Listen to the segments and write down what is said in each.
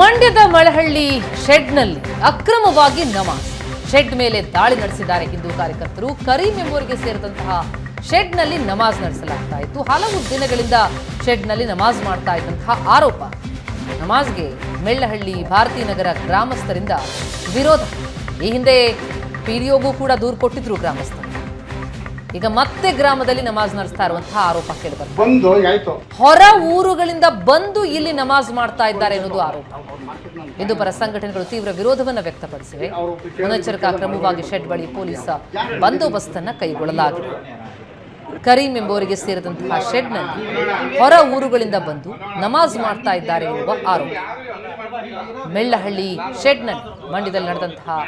ಮಂಡ್ಯದ ಮಳಹಳ್ಳಿ ಶೆಡ್ನಲ್ಲಿ ಅಕ್ರಮವಾಗಿ ನಮಾಜ್. ಶೆಡ್ ಮೇಲೆ ದಾಳಿ ನಡೆಸಿದ್ದಾರೆ ಹಿಂದೂ ಕಾರ್ಯಕರ್ತರು. ಕರೀಂ ಎಂಬುವರಿಗೆ ಸೇರಿದಂತಹ ಶೆಡ್ನಲ್ಲಿ ನಮಾಜ್ ನಡೆಸಲಾಗ್ತಾ ಇತ್ತು. ಹಲವು ದಿನಗಳಿಂದ ಶೆಡ್ನಲ್ಲಿ ನಮಾಜ್ ಮಾಡ್ತಾ ಇದ್ದಂತಹ ಆರೋಪ. ನಮಾಜ್ಗೆ ಮೆಳ್ಳಹಳ್ಳಿ ಭಾರತೀನಗರ ಗ್ರಾಮಸ್ಥರಿಂದ ವಿರೋಧ. ಈ ಹಿಂದೆ ಪಿಡಿಒಗೂ ಕೂಡ ದೂರು ಕೊಟ್ಟಿದ್ರು ಗ್ರಾಮಸ್ಥರು. ಈಗ ಮತ್ತೆ ಗ್ರಾಮದಲ್ಲಿ ನಮಾಜ್ ನಡೆಸ್ತಾ ಇರುವಂತಹ ಆರೋಪ ಕೇಳಿಬರ್ತದೆ ಬಂದು ಆಯ್ತು. ಹೊರ ಊರುಗಳಿಂದ ಬಂದು ಇಲ್ಲಿ ನಮಾಜ್ ಮಾಡ್ತಾ ಇದ್ದಾರೆ ಎನ್ನುವುದು ಆರೋಪ. ಇಂದು ಪರ ಸಂಘಟನೆಗಳು ತೀವ್ರ ವಿರೋಧವನ್ನು ವ್ಯಕ್ತಪಡಿಸಿವೆ. ಮುನ್ನೆಚ್ಚರಿಕಾ ಕ್ರಮವಾಗಿ ಶೆಡ್ ಬಳಿ ಪೊಲೀಸ್ ಅನ್ನ ಕೈಗೊಳ್ಳಲಾಗಿದೆ. ಕರೀಂ ಎಂಬುವರಿಗೆ ಸೇರಿದಂತಹ ಶೆಡ್ನಲ್ಲಿ ಹೊರ ಊರುಗಳಿಂದ ಬಂದು ನಮಾಜ್ ಮಾಡ್ತಾ ಇದ್ದಾರೆ ಎನ್ನುವ ಆರೋಪ. ಮೆಳ್ಳಹಳ್ಳಿ ಶೆಡ್ನಲ್ಲಿ ಮಂಡ್ಯದಲ್ಲಿ ನಡೆದಂತಹ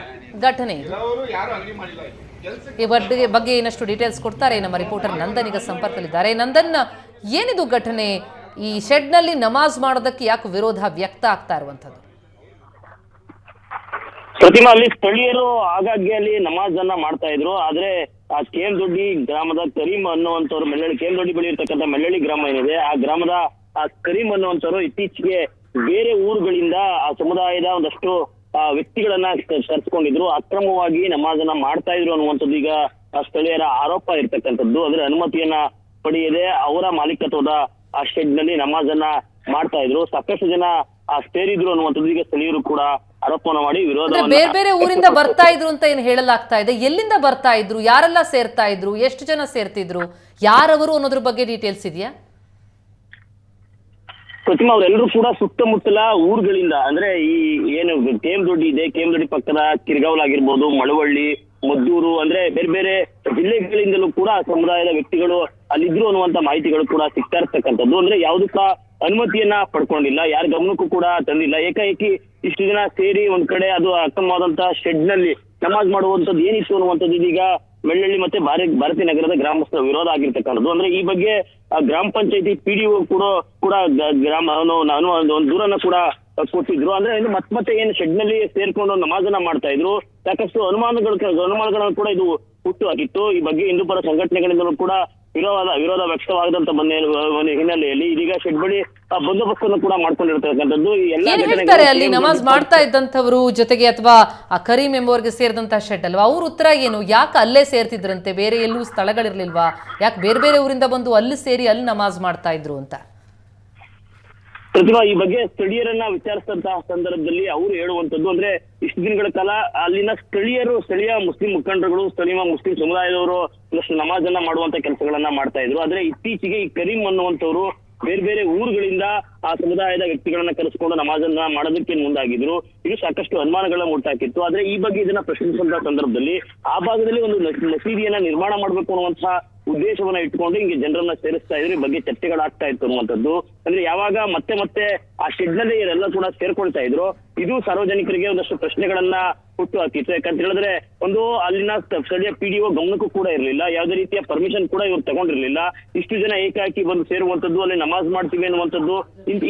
ಘಟನೆ ಇದು. ಈ ಬಗ್ಗೆ ಬಗ್ಗೆ ಇನ್ನಷ್ಟು ಡೀಟೇಲ್ಸ್ ಕೊಡ್ತಾರೆ. ನಮ್ಮ ರಿಪೋರ್ಟರ್ ನಂದನ್ ಈಗ ಸಂಪರ್ಕದಲ್ಲಿದ್ದಾರೆ. ನಂದನ್ ಏನಿದು ಘಟನೆ? ಈ ಶೆಡ್ನಲ್ಲಿ ನಮಾಜ್ ಮಾಡೋದಕ್ಕೆ ಯಾಕೆ ವಿರೋಧ ವ್ಯಕ್ತ ಆಗ್ತಾ ಇರುವಂತದ್ದು ಪ್ರತಿಮಾ, ಅಲ್ಲಿ ಸ್ಥಳೀಯರು ಆಗಾಗ್ಗೆ ಅಲ್ಲಿ ನಮಾಜ್ ಅನ್ನ ಮಾಡ್ತಾ ಇದ್ರು. ಆದ್ರೆ ಆ ಕೇಮ್ ದೊಡ್ಡಿ ಗ್ರಾಮದ ಕರೀಮ್ ಅನ್ನುವಂಥವ್ರು ಮೆಳ್ಳಳ್ಳಿ ಕೇಮ್ ದೊಡ್ಡಿ ಬಳಿ ಇರ್ತಕ್ಕಂಥ ಮೆಳ್ಳಳ್ಳಿ ಗ್ರಾಮ ಏನಿದೆ, ಆ ಗ್ರಾಮದ ಆ ಕರೀಂ ಅನ್ನುವಂಥವ್ರು ಇತ್ತೀಚೆಗೆ ಬೇರೆ ಊರುಗಳಿಂದ ಆ ಸಮುದಾಯದ ಒಂದಷ್ಟು ವ್ಯಕ್ತಿಗಳನ್ನ ಕ- ಕರ್ಸ್ಕೊಂಡಿದ್ರು. ಅಕ್ರಮವಾಗಿ ನಮಾಜನ್ನ ಮಾಡ್ತಾ ಇದ್ರು ಅನ್ನುವಂಥದ್ದು ಈಗ, ಆ ಸ್ಥಳೀಯರ ಆರೋಪ ಇರ್ತಕ್ಕಂಥದ್ದು. ಅಂದ್ರೆ ಅನುಮತಿಯನ್ನ ಪಡೆಯದೆ ಅವರ ಮಾಲೀಕತ್ವದ ಆ ಶೆಡ್ನಲ್ಲಿ ನಮಾಜನ್ನ ಮಾಡ್ತಾ ಇದ್ರು ಸಾಕಷ್ಟು ಜನ ಆ ಸೇರಿದ್ರು ಅನ್ನುವಂಥದ್ದು ಈಗ ಸ್ಥಳೀಯರು ಕೂಡ ಆರೋಪನ ಮಾಡಿ ವಿರೋಧ ಬೇರೆ ಬೇರೆ ಊರಿಂದ ಬರ್ತಾ ಇದ್ರು ಅಂತ ಏನು ಹೇಳಲಾಗ್ತಾ ಇದೆ? ಎಲ್ಲಿಂದ ಬರ್ತಾ ಇದ್ರು ಯಾರೆಲ್ಲ ಸೇರ್ತಾ ಇದ್ರು ಎಷ್ಟು ಜನ ಸೇರ್ತಿದ್ರು? ಯಾರವರು ಅನ್ನೋದ್ರ ಬಗ್ಗೆ ಡೀಟೇಲ್ಸ್ ಇದೆಯಾ? ಪ್ರತಿಮಾ ಅವರೆಲ್ಲರೂ ಕೂಡ ಸುತ್ತಮುತ್ತಲ ಊರುಗಳಿಂದ, ಅಂದ್ರೆ ಈ ಏನು ಕೇಮ್ದೊಡ್ಡಿ ಇದೆ, ಕೇಮ್ದೊಡ್ಡಿ ಪಕ್ಕದ ಕಿರ್ಗಾವಲ್ ಆಗಿರ್ಬೋದು, ಮಳವಳ್ಳಿ, ಮದ್ದೂರು, ಅಂದ್ರೆ ಬೇರೆ ಬೇರೆ ಜಿಲ್ಲೆಗಳಿಂದಲೂ ಕೂಡ ಸಮುದಾಯದ ವ್ಯಕ್ತಿಗಳು ಅಲ್ಲಿದ್ರು ಅನ್ನುವಂತ ಮಾಹಿತಿಗಳು ಕೂಡ ಸಿಗ್ತಾ ಇರ್ತಕ್ಕಂಥದ್ದು. ಅಂದ್ರೆ ಯಾವ್ದಕ್ಕ ಅನುಮತಿಯನ್ನ ಪಡ್ಕೊಂಡಿಲ್ಲ, ಯಾರ ಗಮನಕ್ಕೂ ಕೂಡ ತಂದಿಲ್ಲ. ಏಕಾಏಕಿ ಇಷ್ಟು ಜನ ಸೇರಿ ಒಂದ್ ಕಡೆ ಅದು ಅಕ್ರಮವಾದಂತಹ ಶೆಡ್ನಲ್ಲಿ ನಮಾಜ್ ಮಾಡುವಂತದ್ದು ಏನಿತ್ತು ಅನ್ನುವಂಥದ್ದು ಇದೀಗ ಮೆಳ್ಳಳ್ಳಿ ಮತ್ತೆ ಭಾರತ, ಭಾರತಿ ನಗರದ ಗ್ರಾಮಸ್ಥರ ವಿರೋಧ ಆಗಿರ್ತಕ್ಕಂಥದ್ದು. ಅಂದ್ರೆ ಈ ಬಗ್ಗೆ ಗ್ರಾಮ ಪಂಚಾಯತಿ ಪಿಡಿಒ ಕೂಡ ಕೂಡ ಗ್ರಾಮ ನಾನು ಒಂದು ದೂರನ್ನ ಕೂಡ ಕೊಟ್ಟಿದ್ರು. ಅಂದ್ರೆ ಇನ್ನು ಮತ್ತೆ ಮತ್ತೆ ಏನು ಶೆಡ್ನಲ್ಲಿ ಸೇರ್ಕೊಂಡು ನಮಾಜನ್ನ ಮಾಡ್ತಾ ಇದ್ರು. ಸಾಕಷ್ಟು ಅನುಮಾನಗಳು, ಅನುಮಾನಗಳನ್ನು ಕೂಡ ಇದು ಹುಟ್ಟು ಹಾಕಿತ್ತು. ಈ ಬಗ್ಗೆ ಹಿಂದೂ ಪರ ಸಂಘಟನೆಗಳಿಂದಲೂ ಕೂಡ ವಿರೋಧ ವಿರೋಧ ವ್ಯಕ್ತವಾಗದಂತ ಬಂದ ಹಿನ್ನೆಲೆಯಲ್ಲಿ ಇದೀಗ ಶೆಡ್ಬಳಿ ಬಂದೋಬಸ್ತ್ ಕೂಡ ಮಾಡ್ಕೊಂಡಿರ್ತಕ್ಕಂಥದ್ದು ಹೇಳ್ತಾರೆ ಅಲ್ಲಿ? ನಮಾಜ್ ಮಾಡ್ತಾ ಇದ್ದಂಥವ್ರು ಜೊತೆಗೆ ಅಥವಾ ಆ ಕರೀಂ ಎಂಬುವರಿಗೆ ಸೇರಿದಂತಹ ಶೆಡ್ ಅಲ್ವಾ? ಅವ್ರ ಉತ್ತರ ಏನು? ಯಾಕೆ ಅಲ್ಲೇ ಸೇರ್ತಿದ್ರಂತೆ? ಬೇರೆ ಎಲ್ಲೂ ಸ್ಥಳಗಳಿರ್ಲಿಲ್ವಾ? ಯಾಕೆ ಬೇರೆ ಬೇರೆ ಊರಿಂದ ಬಂದು ಅಲ್ಲಿ ಸೇರಿ ಅಲ್ಲಿ ನಮಾಜ್ ಮಾಡ್ತಾ ಇದ್ರು ಅಂತ? ಪ್ರತಿಭಾ, ಈ ಬಗ್ಗೆ ಸ್ಥಳೀಯರನ್ನ ವಿಚಾರಿಸಿದಂತಹ ಸಂದರ್ಭದಲ್ಲಿ ಅವರು ಹೇಳುವಂತದ್ದು ಅಂದ್ರೆ ಇಷ್ಟು ದಿನಗಳ ಕಾಲ ಅಲ್ಲಿನ ಸ್ಥಳೀಯರು, ಸ್ಥಳೀಯ ಮುಸ್ಲಿಂ ಮುಖಂಡರುಗಳು, ಸ್ಥಳೀಯ ಮುಸ್ಲಿಂ ಸಮುದಾಯದವರು ಒಂದಷ್ಟು ನಮಾಜನ್ನ ಮಾಡುವಂತ ಕೆಲಸಗಳನ್ನ ಮಾಡ್ತಾ ಇದ್ರು. ಆದ್ರೆ ಇತ್ತೀಚೆಗೆ ಈ ಕರೀಂ ಅನ್ನುವಂಥವ್ರು ಬೇರೆ ಬೇರೆ ಊರುಗಳಿಂದ ಆ ಸಮುದಾಯದ ವ್ಯಕ್ತಿಗಳನ್ನ ಕರೆಸ್ಕೊಂಡು ನಮಾಜನ್ನ ಮಾಡೋದಕ್ಕೆ ಮುಂದಾಗಿದ್ರು. ಇದು ಸಾಕಷ್ಟು ಅನುಮಾನಗಳನ್ನ ಮುಟ್ಟಾಕಿತ್ತು ಆದ್ರೆ ಈ ಬಗ್ಗೆ ಇದನ್ನ ಪ್ರಶ್ನಿಸಿದಂತಹ ಸಂದರ್ಭದಲ್ಲಿ ಆ ಭಾಗದಲ್ಲಿ ಒಂದು ಮಸ್- ಮಸೀದಿಯನ್ನ ನಿರ್ಮಾಣ ಮಾಡ್ಬೇಕು ಅನ್ನುವಂತಹ ಉದ್ದೇಶವನ್ನ ಇಟ್ಕೊಂಡು ಹಿಂಗೆ ಜನರನ್ನ ಸೇರಿಸ್ತಾ ಇದ್ರೆ, ಬಗ್ಗೆ ಚರ್ಚೆಗಳಾಗ್ತಾ ಇತ್ತು ಅನ್ನುವಂಥದ್ದು. ಅಂದ್ರೆ ಯಾವಾಗ ಮತ್ತೆ ಮತ್ತೆ ಆ ಶೆಡ್ನಲ್ಲಿ ಇವರೆಲ್ಲ ಕೂಡ ಸೇರ್ಕೊಳ್ತಾ ಇದ್ರು. ಇದು ಸಾರ್ವಜನಿಕರಿಗೆ ಒಂದಷ್ಟು ಪ್ರಶ್ನೆಗಳನ್ನ ಹುಟ್ಟು ಹಾಕಿತ್ತು. ಯಾಕಂತ ಹೇಳಿದ್ರೆ ಒಂದು ಅಲ್ಲಿನ ಸ್ಥಳೀಯ ಪಿಡಿಒ ಗಮನಕ್ಕೂ ಕೂಡ ಇರಲಿಲ್ಲ. ಯಾವುದೇ ರೀತಿಯ ಪರ್ಮಿಷನ್ ಕೂಡ ಇವರು ತಗೊಂಡಿರ್ಲಿಲ್ಲ. ಇಷ್ಟು ಜನ ಏಕಾಕಿ ಬಂದು ಸೇರುವಂತದ್ದು ಅಲ್ಲಿ ನಮಾಜ್ ಮಾಡ್ತೀವಿ ಅನ್ನುವಂಥದ್ದು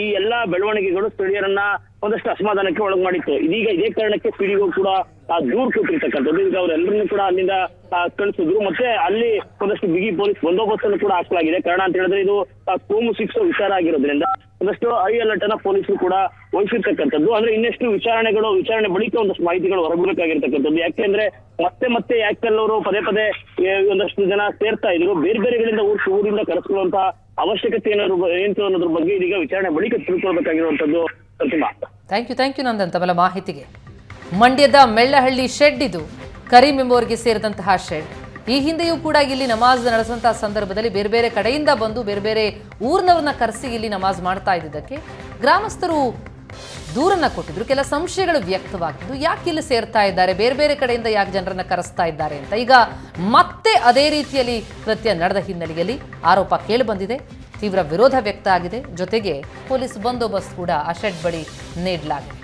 ಈ ಎಲ್ಲಾ ಬೆಳವಣಿಗೆಗಳು ಸ್ಥಳೀಯರನ್ನ ಒಂದಷ್ಟು ಅಸಮಾಧಾನಕ್ಕೆ ಒಳಗ್ ಮಾಡಿತ್ತು. ಇದೀಗ ಇದೇ ಕಾರಣಕ್ಕೆ ಪಿಡಿಒ ಕೂಡ ದೂರ್ ಕೊಟ್ಟಿರ್ತಕ್ಕಂಥದ್ದು. ಈಗ ಅವರೆಲ್ಲರನ್ನೂ ಕೂಡ ಅಲ್ಲಿಂದ ಕಳಿಸಿದ್ರು. ಮತ್ತೆ ಅಲ್ಲಿ ಒಂದಷ್ಟು ಬಿಗಿ ಪೊಲೀಸ್ ಬಂದೋಬಸ್ತನ್ನು ಕೂಡ ಹಾಕಲಾಗಿದೆ. ಕಾರಣ ಅಂತ ಹೇಳಿದ್ರೆ ಇದು ಕೋಮು ಶಿಕ್ಷೆ ವಿಚಾರ ಆಗಿರೋದ್ರಿಂದ ಒಂದಷ್ಟು ಐ ಅಲರ್ಟ್ ಅನ್ನ ಪೊಲೀಸರು ಕೂಡ ವಹಿಸಿರ್ತಕ್ಕಂಥದ್ದು. ಅಂದ್ರೆ ಇನ್ನಷ್ಟು ವಿಚಾರಣೆಗಳು ವಿಚಾರಣೆ ಬಳಿಕ ಒಂದಷ್ಟು ಮಾಹಿತಿಗಳು ಹೊರಬರಬೇಕಾಗಿರ್ತಕ್ಕಂಥದ್ದು ಯಾಕೆಂದ್ರೆ ಮತ್ತೆ ಮತ್ತೆ ಯಾಕೆಲ್ಲವರು ಪದೇ ಪದೇ ಏ, ಒಂದಷ್ಟು ಜನ ಸೇರ್ತಾ ಇದ್ರು. ಬೇರೆ ಬೇರೆಗಳಿಂದ ಊರು ಊರಿಂದ ಕರೆಸ್ಕೊಳ್ಳುವಂತಹ ಅವಶ್ಯಕತೆ ಏನಾದ್ರು ಏನು ಅನ್ನೋದ್ರ ಬಗ್ಗೆ ಇದೀಗ ವಿಚಾರಣೆ ಬಳಿಕ ತಿಳ್ಕೊಳ್ಬೇಕಾಗಿರುವಂತದ್ದು thank you thank you Nandan ತಮ್ಮ ಮಾಹಿತಿಗೆ. ಮಂಡ್ಯದ ಮೆಳ್ಳಹಳ್ಳಿ ಶೆಡ್ ಇದು. ಕರೀಂ ಎಂಬುವರಿಗೆ ಸೇರಿದಂತಹ ಶೆಡ್ ಈ ಹಿಂದೆಯೂ ಕೂಡ ಇಲ್ಲಿ ನಮಾಜ್ ನಡೆಸುವಂತಹ ಸಂದರ್ಭದಲ್ಲಿ ಬೇರೆ ಬೇರೆ ಕಡೆಯಿಂದ ಬಂದು ಬೇರೆ ಬೇರೆ ಊರಿನವ್ರನ್ನ ಕರೆಸಿ ಇಲ್ಲಿ ನಮಾಜ್ ಮಾಡ್ತಾ ಇದ್ದಿದ್ದಕ್ಕೆ ಗ್ರಾಮಸ್ಥರು ದೂರನ್ನ ಕೊಟ್ಟಿದ್ರು, ಕೆಲ ಸಂಶಯಗಳು ವ್ಯಕ್ತವಾಗಿದ್ದು ಯಾಕೆ ಇಲ್ಲಿ ಸೇರ್ತಾ ಇದ್ದಾರೆ, ಬೇರೆ ಬೇರೆ ಕಡೆಯಿಂದ ಯಾಕೆ ಜನರನ್ನ ಕರೆಸ್ತಾ ಇದ್ದಾರೆ ಅಂತ. ಈಗ ಮತ್ತೆ ಅದೇ ರೀತಿಯಲ್ಲಿ ಕೃತ್ಯ ನಡೆದ ಹಿನ್ನೆಲೆಯಲ್ಲಿ ಆರೋಪ ಕೇಳಿಬಂದಿದೆ ತೀವ್ರ ವಿರೋಧ ವ್ಯಕ್ತ ಆಗಿದೆ. ಜೊತೆಗೆ ಪೊಲೀಸ್ ಬಂದೋಬಸ್ತ್ ಕೂಡ ಆ ಶೆಡ್ ಬಳಿ ನೀಡಲಾಗಿದೆ.